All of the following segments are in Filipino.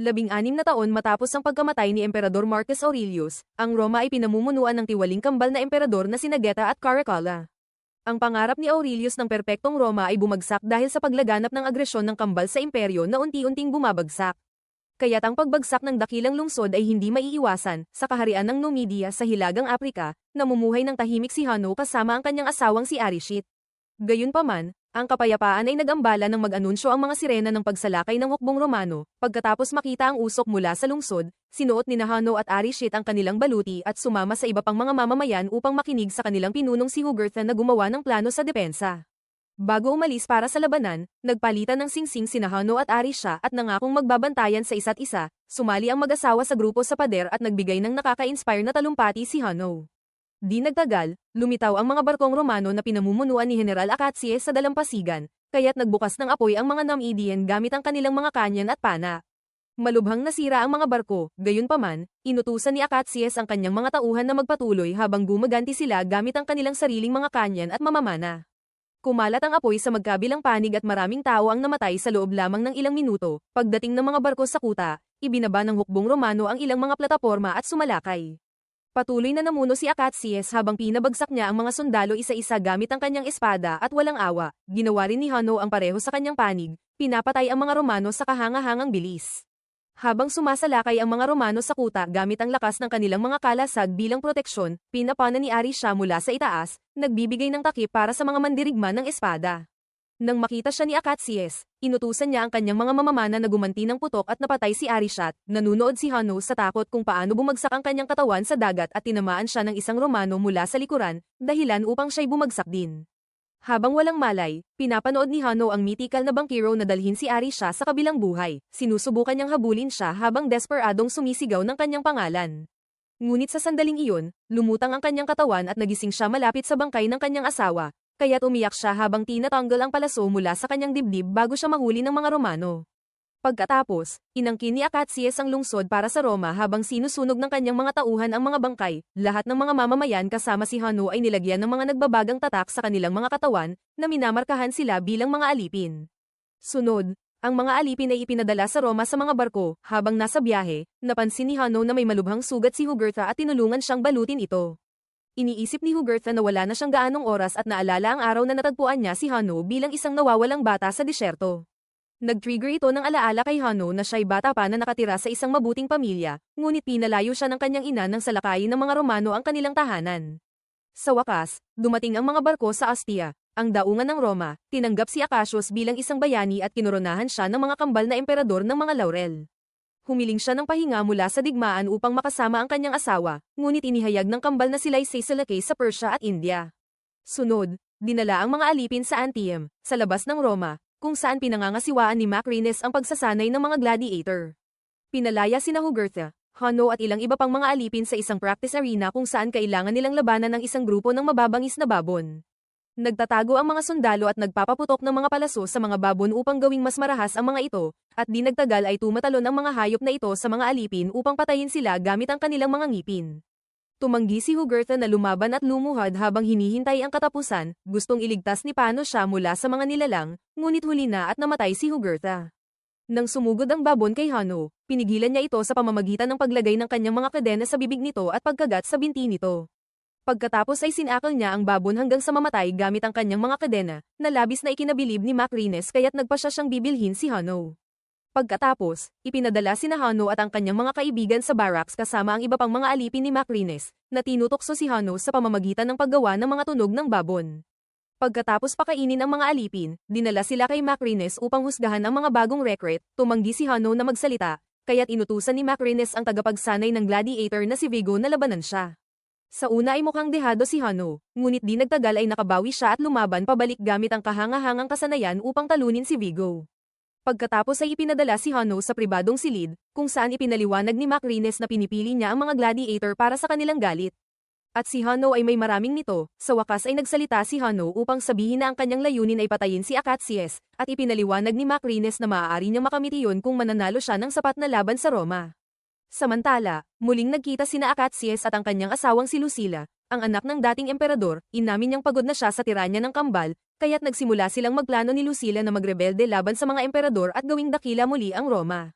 Labing-anim na taon matapos ang pagkamatay ni Emperador Marcus Aurelius, ang Roma ay pinamumunuan ng tiwaling kambal na emperador na sina Geta at Caracalla. Ang pangarap ni Aurelius ng perpektong Roma ay bumagsak dahil sa paglaganap ng agresyon ng kambal sa imperyo na unti-unting bumabagsak. Kaya't ang pagbagsak ng dakilang lungsod ay hindi maiiwasan sa kaharian ng Numidia sa Hilagang Aprika, namumuhay ng tahimik si Hanno kasama ang kanyang asawang si Arishit. Gayunpaman, ang kapayapaan ay nag-ambala ng mag-anunsyo ang mga sirena ng pagsalakay ng hukbong Romano, pagkatapos makita ang usok mula sa lungsod, sinuot ni Nahano at Arishit ang kanilang baluti at sumama sa iba pang mga mamamayan upang makinig sa kanilang pinunong si Jugurtha na gumawa ng plano sa depensa. Bago umalis para sa labanan, nagpalitan ng singsing si Nahano at Arisha at nangakong magbabantayan sa isa't isa, sumali ang mag-asawa sa grupo sa pader at nagbigay ng nakaka-inspire na talumpati si Hano. Di nagtagal, lumitaw ang mga barkong Romano na pinamumunuan ni General Akatsie sa dalampasigan, kaya't nagbukas ng apoy ang mga Namidian gamit ang kanilang mga kanyan at pana. Malubhang nasira ang mga barko, gayunpaman, inutusan ni Akatsies ang kanyang mga tauhan na magpatuloy habang gumaganti sila gamit ang kanilang sariling mga kanyan at mamamana. Kumalat ang apoy sa magkabilang panig at maraming tao ang namatay sa loob lamang ng ilang minuto. Pagdating ng mga barko sa kuta, ibinaba ng hukbong Romano ang ilang mga plataporma at sumalakay. Patuloy na namuno si Akatsies habang pinabagsak niya ang mga sundalo isa-isa gamit ang kanyang espada at walang awa. Ginawa rin ni Hanno ang pareho sa kanyang panig, pinapatay ang mga Romano sa kahangahangang bilis. Habang sumasalakay ang mga Romano sa kuta gamit ang lakas ng kanilang mga kalasag bilang proteksyon, pinapana ni Arisha mula sa itaas, nagbibigay ng takip para sa mga mandirigma ng espada. Nang makita siya ni Akatsies, inutusan niya ang kanyang mga mamamana na gumanti ng putok at napatay si Arishat, nanunood si Hanno sa takot kung paano bumagsak ang kanyang katawan sa dagat at tinamaan siya ng isang Romano mula sa likuran, dahilan upang siya'y bumagsak din. Habang walang malay, pinapanood ni Hanno ang mythical na bankero na dalhin si Arisha sa kabilang buhay, sinusubukan niyang habulin siya habang desperadong sumisigaw ng kanyang pangalan. Ngunit sa sandaling iyon, lumutang ang kanyang katawan at nagising siya malapit sa bangkay ng kanyang asawa, kaya't umiyak siya habang tinatanggal ang palaso mula sa kanyang dibdib bago siya mahuli ng mga Romano. Pagkatapos, inangkin ni Akatsies ang lungsod para sa Roma habang sinusunog ng kanyang mga tauhan ang mga bangkay, lahat ng mga mamamayan kasama si Hanno ay nilagyan ng mga nagbabagang tatak sa kanilang mga katawan, na minamarkahan sila bilang mga alipin. Sunod, ang mga alipin ay ipinadala sa Roma sa mga barko, habang nasa biyahe, napansin ni Hanno na may malubhang sugat si Jugurtha at tinulungan siyang balutin ito. Iniisip ni Jugurtha na wala na siyang gaanong oras at naalala ang araw na natagpuan niya si Hanno bilang isang nawawalang bata sa disyerto. Nag-trigger ito ng alaala kay Hanno na siya'y bata pa na nakatira sa isang mabuting pamilya, ngunit pinalayo siya ng kanyang ina nang salakayin ng mga Romano ang kanilang tahanan. Sa wakas, dumating ang mga barko sa Astia, ang daungan ng Roma, tinanggap si Acacius bilang isang bayani at kinoronahan siya ng mga kambal na emperador ng mga laurel. Humiling siya ng pahinga mula sa digmaan upang makasama ang kanyang asawa, ngunit inihayag ng kambal na sila'y sasalakay sa Persia at India. Sunod, dinala ang mga alipin sa Antium, sa labas ng Roma, kung saan pinangangasiwaan ni Macrinus ang pagsasanay ng mga gladiator. Pinalaya sina Jugurtha, Hanno at ilang iba pang mga alipin sa isang practice arena kung saan kailangan nilang labanan ng isang grupo ng mababangis na babon. Nagtatago ang mga sundalo at nagpapaputok ng mga palaso sa mga babon upang gawing mas marahas ang mga ito, at di nagtagal ay tumatalon ang mga hayop na ito sa mga alipin upang patayin sila gamit ang kanilang mga ngipin. Tumanggi si Jugurtha na lumaban at lumuhad habang hinihintay ang katapusan, gustong iligtas ni Pano siya mula sa mga nilalang, ngunit huli na at namatay si Jugurtha. Nang sumugod ang babon kay Hano, pinigilan niya ito sa pamamagitan ng paglagay ng kanyang mga kadena sa bibig nito at pagkagat sa binti nito. Pagkatapos ay sinakal niya ang babon hanggang sa mamatay gamit ang kanyang mga kadena, na labis na ikinabilib ni Macrines kaya't nagpa siya siyang bibilhin si Hano. Pagkatapos, ipinadala si Hano at ang kanyang mga kaibigan sa barracks kasama ang iba pang mga alipin ni Macrines, na tinutokso si Hano sa pamamagitan ng paggawa ng mga tunog ng babon. Pagkatapos pakainin ang mga alipin, dinala sila kay Macrines upang husgahan ang mga bagong recruit, tumanggi si Hano na magsalita, kaya't inutusan ni Macrines ang tagapagsanay ng gladiator na si Vigo na labanan siya. Sa una ay mukhang dehado si Hano, ngunit di nagtagal ay nakabawi siya at lumaban pabalik gamit ang kahangahangang kasanayan upang talunin si Vigo. Pagkatapos ay ipinadala si Hano sa pribadong silid, kung saan ipinaliwanag ni Macrines na pinipili niya ang mga gladiator para sa kanilang galit. At si Hano ay may maraming nito, sa wakas ay nagsalita si Hano upang sabihin na ang kanyang layunin ay patayin si Akatsies, at ipinaliwanag ni Macrines na maaari niyang makamiti yun kung mananalo siya ng sapat na laban sa Roma. Samantala, muling nagkita sina Akatsies at ang kanyang asawang si Lucila, ang anak ng dating emperador, inamin niyang pagod na siya sa tiranya ng kambal, kaya't nagsimula silang magplano ni Lucila na magrebelde laban sa mga emperador at gawing dakila muli ang Roma.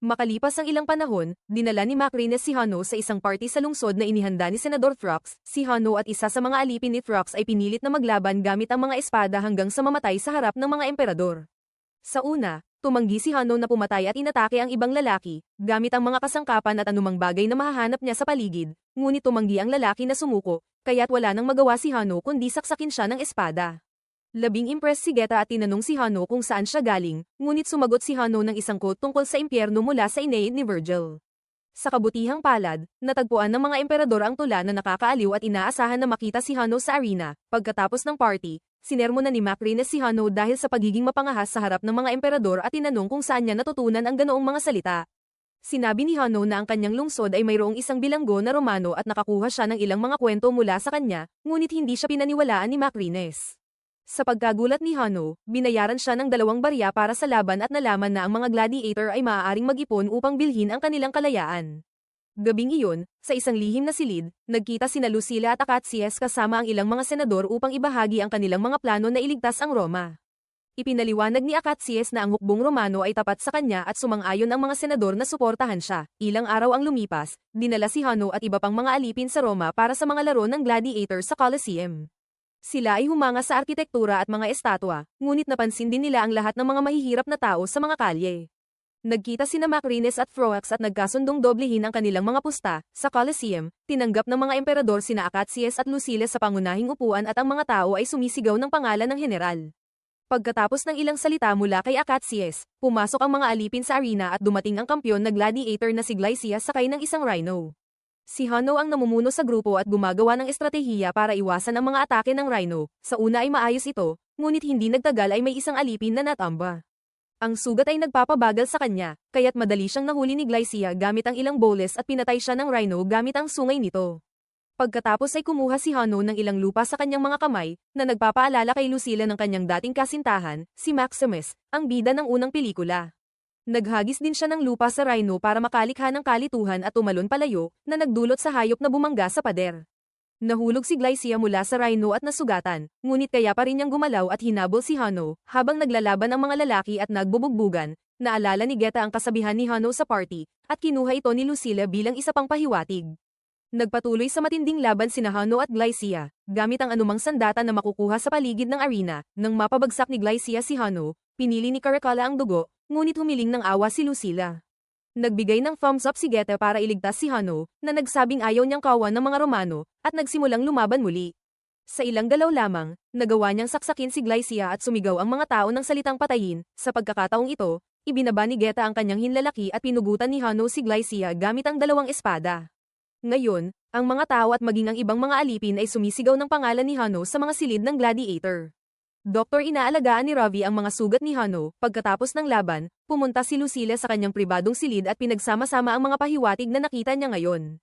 Makalipas ang ilang panahon, dinala ni Macrines si Hano sa isang party sa lungsod na inihanda ni Senador Throx. Si Hano at isa sa mga alipin ni Throx ay pinilit na maglaban gamit ang mga espada hanggang sa mamatay sa harap ng mga emperador. Sa una, tumanggi si Hano na pumatay at inatake ang ibang lalaki, gamit ang mga kasangkapan at anumang bagay na mahahanap niya sa paligid, ngunit tumanggi ang lalaki na sumuko, kaya't wala nang magawa si Hano kundi saksakin siya ng espada. Labing impress si Geta at tinanong si Hano kung saan siya galing, ngunit sumagot si Hano ng isang quote tungkol sa impyerno mula sa Aeneid ni Virgil. Sa kabutihang palad, natagpuan ng mga emperador ang tula na nakakaaliw at inaasahan na makita si Hano sa arena. Pagkatapos ng party, sinermo na ni Macrines si Hano dahil sa pagiging mapangahas sa harap ng mga emperador at tinanong kung saan niya natutunan ang ganoong mga salita. Sinabi ni Hano na ang kanyang lungsod ay mayroong isang bilanggo na Romano at nakakuha siya ng ilang mga kwento mula sa kanya, ngunit hindi siya pinaniwalaan ni Macrines. Sa pagkagulat ni Hano, binayaran siya ng dalawang barya para sa laban at nalaman na ang mga gladiator ay maaaring mag-ipon upang bilhin ang kanilang kalayaan. Gabing iyon, sa isang lihim na silid, nagkita sina Lucila at Acatsias kasama ang ilang mga senador upang ibahagi ang kanilang mga plano na iligtas ang Roma. Ipinaliwanag ni Acatsias na ang hukbong Romano ay tapat sa kanya at sumang-ayon ang mga senador na suportahan siya. Ilang araw ang lumipas, dinala si Hano at iba pang mga alipin sa Roma para sa mga laro ng gladiator sa Colosseum. Sila ay humanga sa arkitektura at mga estatwa, ngunit napansin din nila ang lahat ng mga mahihirap na tao sa mga kalye. Nagkita sina Macrines at Froax at nagkasundong doblehin ang kanilang mga pusta. Sa Colosseum, tinanggap ng mga emperador sina Acatsias at Lucile sa pangunahing upuan at ang mga tao ay sumisigaw ng pangalan ng general. Pagkatapos ng ilang salita mula kay Acatsias, pumasok ang mga alipin sa arena at dumating ang kampyon na gladiator na si Glycias sakay ng isang rhino. Si Hano ang namumuno sa grupo at gumagawa ng estratehiya para iwasan ang mga atake ng Rhino. Sa una ay maayos ito, ngunit hindi nagtagal ay may isang alipin na natamba. Ang sugat ay nagpapabagal sa kanya, kaya't madali siyang nahuli ni Glycia gamit ang ilang bowles at pinatay siya ng Rhino gamit ang sungay nito. Pagkatapos ay kumuha si Hano ng ilang lupa sa kanyang mga kamay, na nagpapaalala kay Lucilla ng kanyang dating kasintahan, si Maximus, ang bida ng unang pelikula. Naghagis din siya ng lupa sa rhino para makalikha ng kalituhan at tumalon palayo, na nagdulot sa hayop na bumangga sa pader. Nahulog si Glycia mula sa rhino at nasugatan, ngunit kaya pa rin niyang gumalaw at hinabol si Hano, habang naglalaban ang mga lalaki at nagbubugbugan, naalala ni Geta ang kasabihan ni Hano sa party, at kinuha ito ni Lucilla bilang isa pang pahiwatig. Nagpatuloy sa matinding laban sina Hano at Glycia, gamit ang anumang sandata na makukuha sa paligid ng arena, nang mapabagsak ni Glycia si Hano, pinili ni Caracalla ang dugo, ngunit humiling ng awa si Lucilla. Nagbigay ng thumbs up si Geta para iligtas si Hano, na nagsabing ayaw niyang kawan ng mga Romano, at nagsimulang lumaban muli. Sa ilang galaw lamang, nagawa niyang saksakin si Glycia at sumigaw ang mga tao ng salitang patayin, sa pagkakataong ito, ibinaba ni Geta ang kanyang hinlalaki at pinugutan ni Hano si Glycia gamit ang dalawang espada. Ngayon, ang mga tao at maging ang ibang mga alipin ay sumisigaw ng pangalan ni Hano sa mga silid ng gladiator. Doktor inaalagaan ni Ravi ang mga sugat ni Hano, pagkatapos ng laban, pumunta si Lucila sa kanyang pribadong silid at pinagsama-sama ang mga pahiwatig na nakita niya ngayon.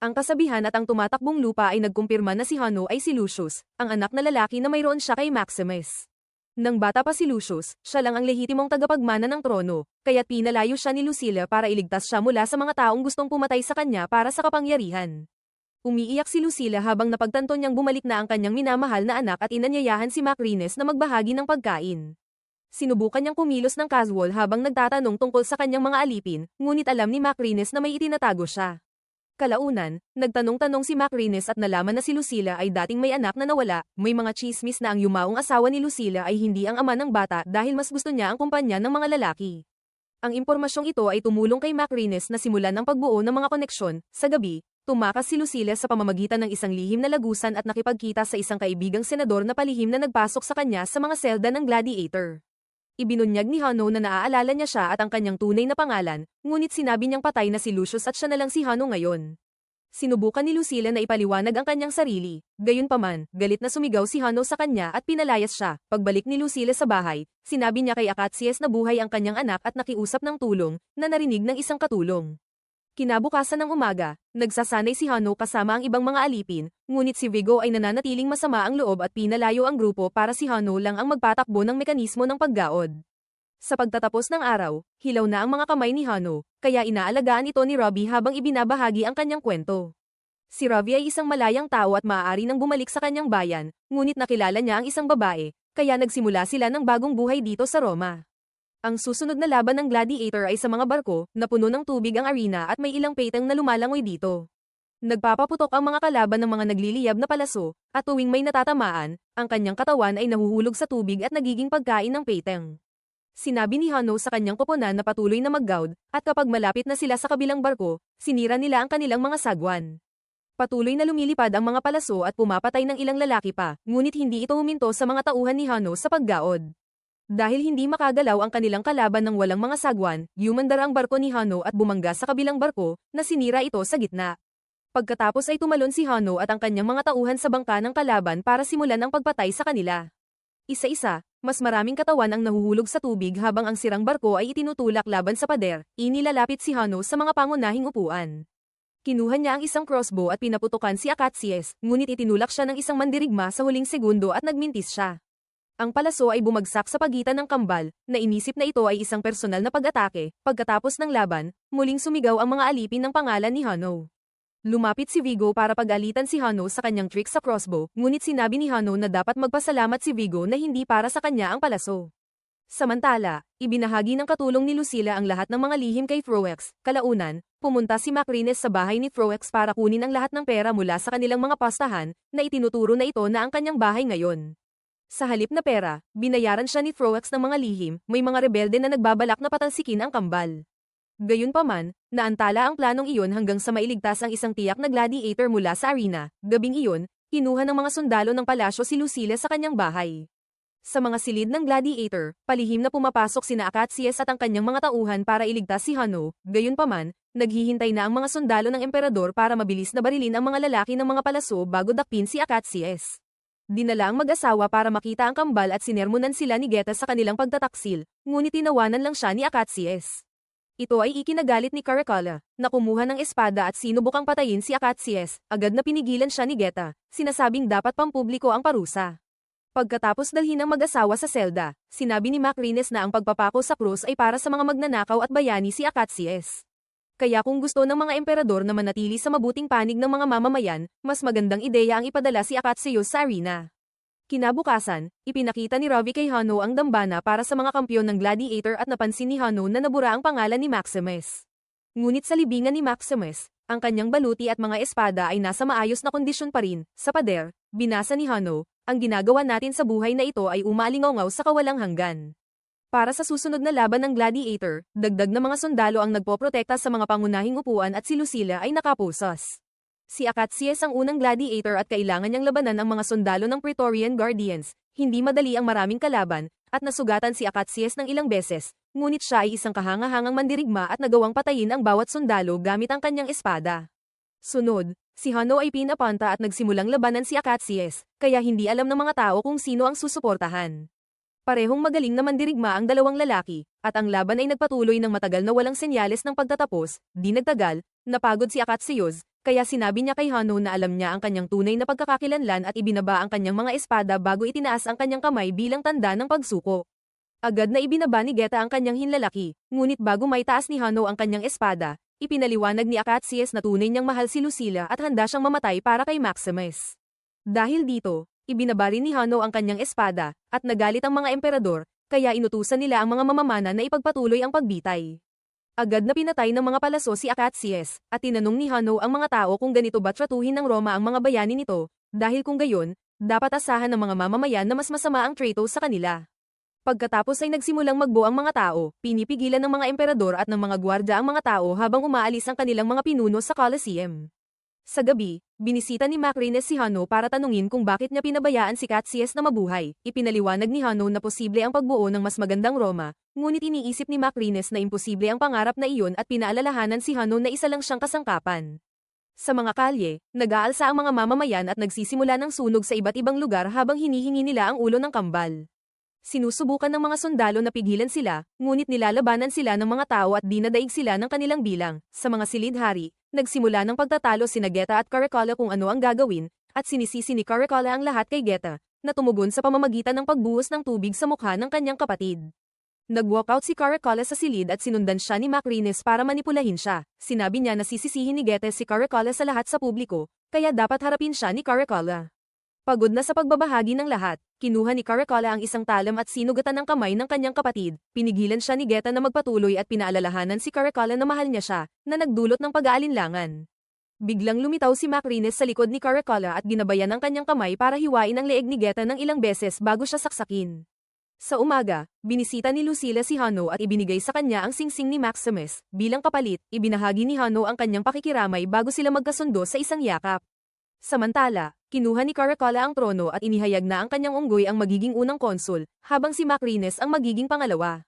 Ang kasabihan at ang tumatakbong lupa ay nagkumpirma na si Hano ay si Lucius, ang anak na lalaki na mayroon siya kay Maximus. Nang bata pa si Lucius, siya lang ang lehitimong tagapagmana ng trono, kaya pinalayo siya ni Lucilla para iligtas siya mula sa mga taong gustong pumatay sa kanya para sa kapangyarihan. Umiiyak si Lucilla habang napagtanto niyang bumalik na ang kanyang minamahal na anak at inanyayahan si Macrines na magbahagi ng pagkain. Sinubukan niyang kumilos ng casual habang nagtatanong tungkol sa kanyang mga alipin, ngunit alam ni Macrines na may itinatago siya. Kalaunan, nagtanong-tanong si Macrines at nalaman na si Lucilla ay dating may anak na nawala, may mga chismis na ang yumaong asawa ni Lucilla ay hindi ang ama ng bata dahil mas gusto niya ang kumpanya ng mga lalaki. Ang impormasyong ito ay tumulong kay Macrines na simulan ng pagbuo ng mga koneksyon. Sa gabi, Tumakas si Lucille sa pamamagitan ng isang lihim na lagusan at nakipagkita sa isang kaibigang senador na palihim na nagpasok sa kanya sa mga selda ng gladiator. Ibinunyag ni Hano na naaalala niya siya at ang kanyang tunay na pangalan, ngunit sinabi niyang patay na si Lucius at siya na lang si Hano ngayon. Sinubukan ni Lucilla na ipaliwanag ang kanyang sarili, gayunpaman, galit na sumigaw si Hano sa kanya at pinalayas siya. Pagbalik ni Lucilla sa bahay, sinabi niya kay Akatsias na buhay ang kanyang anak at nakiusap ng tulong, na narinig ng isang katulong. Kinabukasan ng umaga, nagsasanay si Hano kasama ang ibang mga alipin, ngunit si Vigo ay nananatiling masama ang loob at pinalayo ang grupo para si Hano lang ang magpatakbo ng mekanismo ng paggaod. Sa pagtatapos ng araw, hilaw na ang mga kamay ni Hano, kaya inaalagaan ito ni Robbie habang ibinabahagi ang kanyang kwento. Si Robbie ay isang malayang tao at maaari nang bumalik sa kanyang bayan, ngunit nakilala niya ang isang babae, kaya nagsimula sila ng bagong buhay dito sa Roma. Ang susunod na laban ng Gladiator ay sa mga barko, na puno ng tubig ang arena at may ilang petang na lumalangoy dito. Nagpapaputok ang mga kalaban ng mga nagliliyab na palaso, at tuwing may natatamaan, ang kanyang katawan ay nahuhulog sa tubig at nagiging pagkain ng petang. Sinabi ni Hano sa kanyang koponan na patuloy na mag-goud, at kapag malapit na sila sa kabilang barko, sinira nila ang kanilang mga sagwan. Patuloy na lumilipad ang mga palaso at pumapatay ng ilang lalaki pa, ngunit hindi ito huminto sa mga tauhan ni Hano sa paggaod. Dahil hindi makagalaw ang kanilang kalaban ng walang mga sagwan, yumandar ang barko ni Hano at bumangga sa kabilang barko, na sinira ito sa gitna. Pagkatapos ay tumalon si Hano at ang kanyang mga tauhan sa bangka ng kalaban para simulan ang pagpatay sa kanila. Isa-isa, mas maraming katawan ang nahuhulog sa tubig habang ang sirang barko ay itinutulak laban sa pader, inilalapit si Hano sa mga pangunahing upuan. Kinuha niya ang isang crossbow at pinaputukan si Akatsies, ngunit itinulak siya ng isang mandirigma sa huling segundo at nagmintis siya. Ang palaso ay bumagsak sa pagitan ng kambal, na inisip na ito ay isang personal na pag-atake, pagkatapos ng laban, muling sumigaw ang mga alipin ng pangalan ni Hano. Lumapit si Vigo para pag-alitan si Hano sa kanyang trick sa crossbow, ngunit sinabi ni Hano na dapat magpasalamat si Vigo na hindi para sa kanya ang palaso. Samantala, ibinahagi ng katulong ni Lucila ang lahat ng mga lihim kay Froex. Kalaunan, pumunta si Macrines sa bahay ni Froex para kunin ang lahat ng pera mula sa kanilang mga pastahan, na itinuturo na ito na ang kanyang bahay ngayon. Sa halip na pera, binayaran siya ni Froex ng mga lihim, may mga rebelde na nagbabalak na patalsikin ang kambal. Gayunpaman, naantala ang planong iyon hanggang sa mailigtas ang isang tiyak na gladiator mula sa arena. Gabing iyon, kinuha ng mga sundalo ng palasyo si Lucila sa kanyang bahay. Sa mga silid ng gladiator, palihim na pumapasok sina Akatsies at ang kanyang mga tauhan para iligtas si Hano, gayunpaman, naghihintay na ang mga sundalo ng emperador para mabilis na barilin ang mga lalaki ng mga palaso bago dakpin si Akatsies. Dinala ang mag-asawa para makita ang kambal at sinermonan sila ni Geta sa kanilang pagtataksil, ngunit tinawanan lang siya ni Akatsies. Ito ay ikinagalit ni Caracalla, na kumuha ng espada at sinubukang patayin si Akatsies, agad na pinigilan siya ni Geta, sinasabing dapat pampubliko ang parusa. Pagkatapos dalhin ang mag-asawa sa selda, sinabi ni Macrines na ang pagpapako sa krus ay para sa mga magnanakaw at bayani si Akatsies. Kaya kung gusto ng mga emperador na manatili sa mabuting panig ng mga mamamayan, mas magandang ideya ang ipadala si Akatsios sa arena. Kinabukasan, ipinakita ni Ravi kay Hano ang dambana para sa mga kampyon ng Gladiator at napansin ni Hano na nabura ang pangalan ni Maximus. Ngunit sa libingan ni Maximus, ang kanyang baluti at mga espada ay nasa maayos na kondisyon pa rin. Sa pader, binasa ni Hano, ang ginagawa natin sa buhay na ito ay umalingaw sa kawalang hanggan. Para sa susunod na laban ng Gladiator, dagdag na mga sundalo ang nagpoprotekta sa mga pangunahing upuan at si Lucila ay nakapusas. Si Akatsies ang unang gladiator at kailangan niyang labanan ang mga sundalo ng Praetorian Guardians, hindi madali ang maraming kalaban, at nasugatan si Akatsies ng ilang beses, ngunit siya ay isang kahangahangang mandirigma at nagawang patayin ang bawat sundalo gamit ang kanyang espada. Sunod, si Hano ay pinapanta at nagsimulang labanan si Akatsies, kaya hindi alam ng mga tao kung sino ang susuportahan. Parehong magaling na mandirigma ang dalawang lalaki, at ang laban ay nagpatuloy ng matagal na walang senyales ng pagtatapos, di nagtagal, napagod si Akatsios, kaya sinabi niya kay Hano na alam niya ang kanyang tunay na pagkakakilanlan at ibinaba ang kanyang mga espada bago itinaas ang kanyang kamay bilang tanda ng pagsuko. Agad na ibinaba ni Geta ang kanyang hinlalaki, ngunit bago may taas ni Hano ang kanyang espada, ipinaliwanag ni Akatsies na tunay niyang mahal si Lucila at handa siyang mamatay para kay Maximus. Dahil dito, ibinaba rin ni Hano ang kanyang espada, at nagalit ang mga emperador, kaya inutusan nila ang mga mamamana na ipagpatuloy ang pagbitay. Agad na pinatay ng mga palaso si Akatsies, at tinanong ni Hano ang mga tao kung ganito ba tratuhin ng Roma ang mga bayani nito, dahil kung gayon, dapat asahan ng mga mamamayan na mas masama ang trato sa kanila. Pagkatapos ay nagsimulang magbo ang mga tao, pinipigilan ng mga emperador at ng mga gwardya ang mga tao habang umaalis ang kanilang mga pinuno sa Colosseum. Sa gabi, binisita ni Macrines si Hano para tanungin kung bakit niya pinabayaan si Catsius na mabuhay. Ipinaliwanag ni Hano na posible ang pagbuo ng mas magandang Roma, ngunit iniisip ni Macrines na imposible ang pangarap na iyon at pinaalalahanan si Hano na isa lang siyang kasangkapan. Sa mga kalye, nag-aalsa ang mga mamamayan at nagsisimula ng sunog sa iba't ibang lugar habang hinihingi nila ang ulo ng kambal. Sinusubukan ng mga sundalo na pigilan sila, ngunit nilalabanan sila ng mga tao at dinadaig sila ng kanilang bilang. Sa mga silid-hari, nagsimula ng pagtatalo si Geta at Caracalla kung ano ang gagawin, at sinisisi ni Caracalla ang lahat kay Geta, na tumugon sa pamamagitan ng pagbuhos ng tubig sa mukha ng kanyang kapatid. Nag-walkout si Caracalla sa silid at sinundan siya ni Macrines para manipulahin siya. Sinabi niya na sisisihin ni Geta si Caracalla sa lahat sa publiko, kaya dapat harapin siya ni Caracalla. Pagod na sa pagbabahagi ng lahat, kinuha ni Caracola ang isang talam at sinugatan ng kamay ng kanyang kapatid, pinigilan siya ni Geta na magpatuloy at pinaalalahanan si Caracola na mahal niya siya, na nagdulot ng pag-aalinlangan. Biglang lumitaw si Macrines sa likod ni Caracola at ginabayan ang kanyang kamay para hiwain ang leeg ni Geta ng ilang beses bago siya saksakin. Sa umaga, binisita ni Lucila si Hano at ibinigay sa kanya ang singsing ni Maximus. Bilang kapalit, ibinahagi ni Hano ang kanyang pakikiramay bago sila magkasundo sa isang yakap. Samantala, kinuha ni Caracola ang trono at inihayag na ang kanyang unggoy ang magiging unang konsul, habang si Macrines ang magiging pangalawa.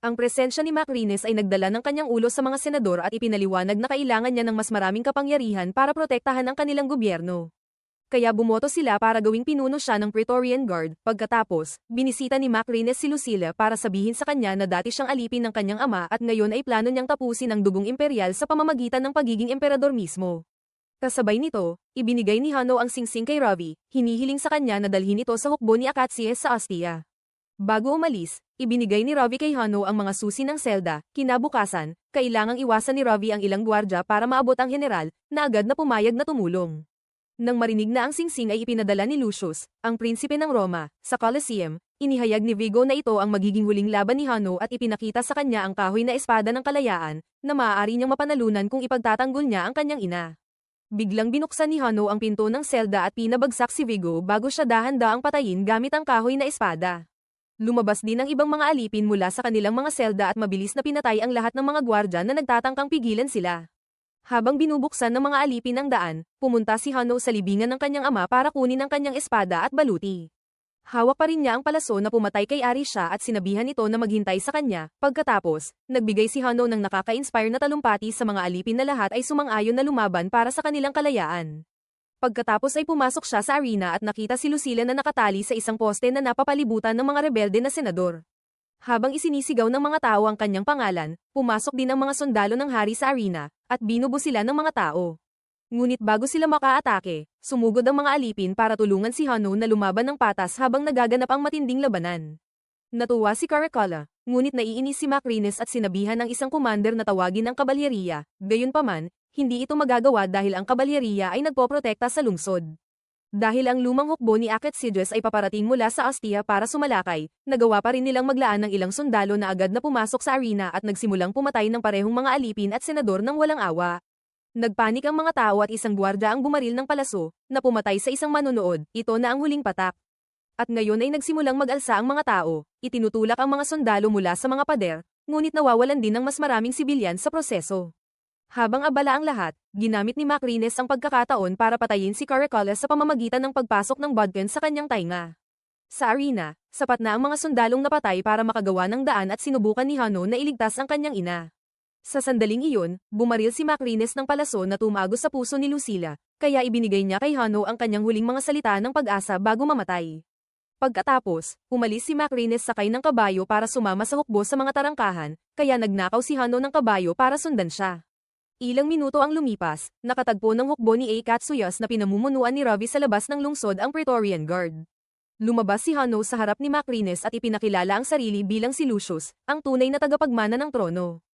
Ang presensya ni Macrines ay nagdala ng kanyang ulo sa mga senador at ipinaliwanag na kailangan niya ng mas maraming kapangyarihan para protektahan ang kanilang gobyerno. Kaya bumoto sila para gawing pinuno siya ng Praetorian Guard. Pagkatapos, binisita ni Macrines si Lucilla para sabihin sa kanya na dati siyang alipin ng kanyang ama at ngayon ay plano niyang tapusin ang dugong imperial sa pamamagitan ng pagiging emperador mismo. Kasabay nito, ibinigay ni Hano ang singsing kay Ravi, hinihiling sa kanya na dalhin ito sa hukbo ni Akatsies sa Ostia. Bago umalis, ibinigay ni Ravi kay Hano ang mga susi ng selda, kinabukasan, kailangang iwasan ni Ravi ang ilang gwardya para maabot ang general, na agad na pumayag na tumulong. Nang marinig na ang singsing ay ipinadala ni Lucius, ang prinsipe ng Roma, sa Colosseum, inihayag ni Vigo na ito ang magiging huling laban ni Hano at ipinakita sa kanya ang kahoy na espada ng kalayaan, na maaari niyang mapanalunan kung ipagtatanggol niya ang kanyang ina. Biglang binuksan ni Hano ang pinto ng selda at pinabagsak si Vigo bago siya dahan-daang patayin gamit ang kahoy na espada. Lumabas din ang ibang mga alipin mula sa kanilang mga selda at mabilis na pinatay ang lahat ng mga gwardya na nagtatangkang pigilan sila. Habang binubuksan ng mga alipin ang daan, pumunta si Hano sa libingan ng kanyang ama para kunin ang kanyang espada at baluti. Hawak pa rin niya ang palaso na pumatay kay Arisha at sinabihan ito na maghintay sa kanya. Pagkatapos, nagbigay si Hano ng nakaka-inspire na talumpati sa mga alipin na lahat ay sumang-ayon na lumaban para sa kanilang kalayaan. Pagkatapos ay pumasok siya sa arena at nakita si Lucila na nakatali sa isang poste na napapalibutan ng mga rebelde na senador. Habang isinisigaw ng mga tao ang kanyang pangalan, pumasok din ang mga sundalo ng hari sa arena, at binubo sila ng mga tao. Ngunit bago sila makaatake, sumugod ang mga alipin para tulungan si Hano na lumaban ng patas habang nagaganap ang matinding labanan. Natuwa si Caracola, ngunit naiinis si Macrines at sinabihan ng isang commander na tawagin ang kabalyeriya, gayunpaman, hindi ito magagawa dahil ang kabalyeriya ay nagpoprotekta sa lungsod. Dahil ang lumang hukbo ni Aketsidres ay paparating mula sa Ostia para sumalakay, nagawa pa rin nilang maglaan ng ilang sundalo na agad na pumasok sa arena at nagsimulang pumatay ng parehong mga alipin at senador ng walang awa. Nagpanik ang mga tao at isang gwardya ang bumaril ng palaso, na pumatay sa isang manonood, ito na ang huling patak. At ngayon ay nagsimulang mag-alsa ang mga tao, itinutulak ang mga sundalo mula sa mga pader, ngunit nawawalan din ng mas maraming sibilyan sa proseso. Habang abala ang lahat, ginamit ni Macrines ang pagkakataon para patayin si Caracola sa pamamagitan ng pagpasok ng bodkin sa kanyang tainga. Sa arena, sapat na ang mga sundalong napatay para makagawa ng daan at sinubukan ni Hano na iligtas ang kanyang ina. Sa sandaling iyon, bumaril si Macrines ng palaso na tumago sa puso ni Lucila, kaya ibinigay niya kay Hano ang kanyang huling mga salita ng pag-asa bago mamatay. Pagkatapos, umalis si Macrines sakay ng kabayo para sumama sa hukbo sa mga tarangkahan, kaya nagnakaw si Hano ng kabayo para sundan siya. Ilang minuto ang lumipas, nakatagpo ng hukbo ni A. Katsuyas na pinamumunuan ni Ravi sa labas ng lungsod ang Praetorian Guard. Lumabas si Hano sa harap ni Macrines at ipinakilala ang sarili bilang si Lucius, ang tunay na tagapagmana ng trono.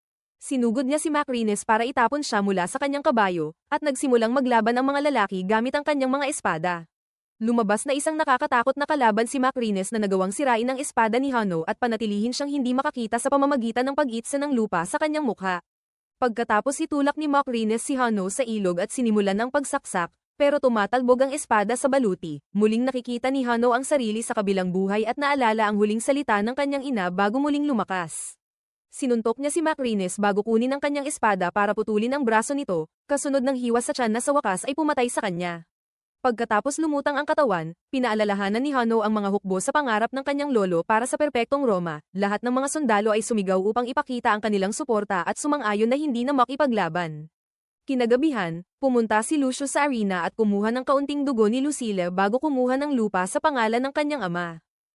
Sinugod niya si Macrines para itapon siya mula sa kanyang kabayo, at nagsimulang maglaban ang mga lalaki gamit ang kanyang mga espada. Lumabas na isang nakakatakot na kalaban si Macrines na nagawang sirain ang espada ni Hano at panatilihin siyang hindi makakita sa pamamagitan ng pag-itsa ng lupa sa kanyang mukha. Pagkatapos itulak ni Macrines si Hano sa ilog at sinimulan ang pagsaksak, pero tumatalbog ang espada sa baluti. Muling nakikita ni Hano ang sarili sa kabilang buhay at naalala ang huling salita ng kanyang ina bago muling lumakas. Sinuntok niya si Macrines bago kunin ang kanyang espada para putulin ang braso nito, kasunod ng hiwas sa tiyan na sa wakas ay pumatay sa kanya. Pagkatapos lumutang ang katawan, pinaalalahanan ni Hano ang mga hukbo sa pangarap ng kanyang lolo para sa perpektong Roma. Lahat ng mga sundalo ay sumigaw upang ipakita ang kanilang suporta at sumang-ayon na hindi na makipaglaban. Kinagabihan, pumunta si Lucius sa arena at kumuha ng kaunting dugo ni Lucilla bago kumuha ng lupa sa pangalan ng kanyang ama.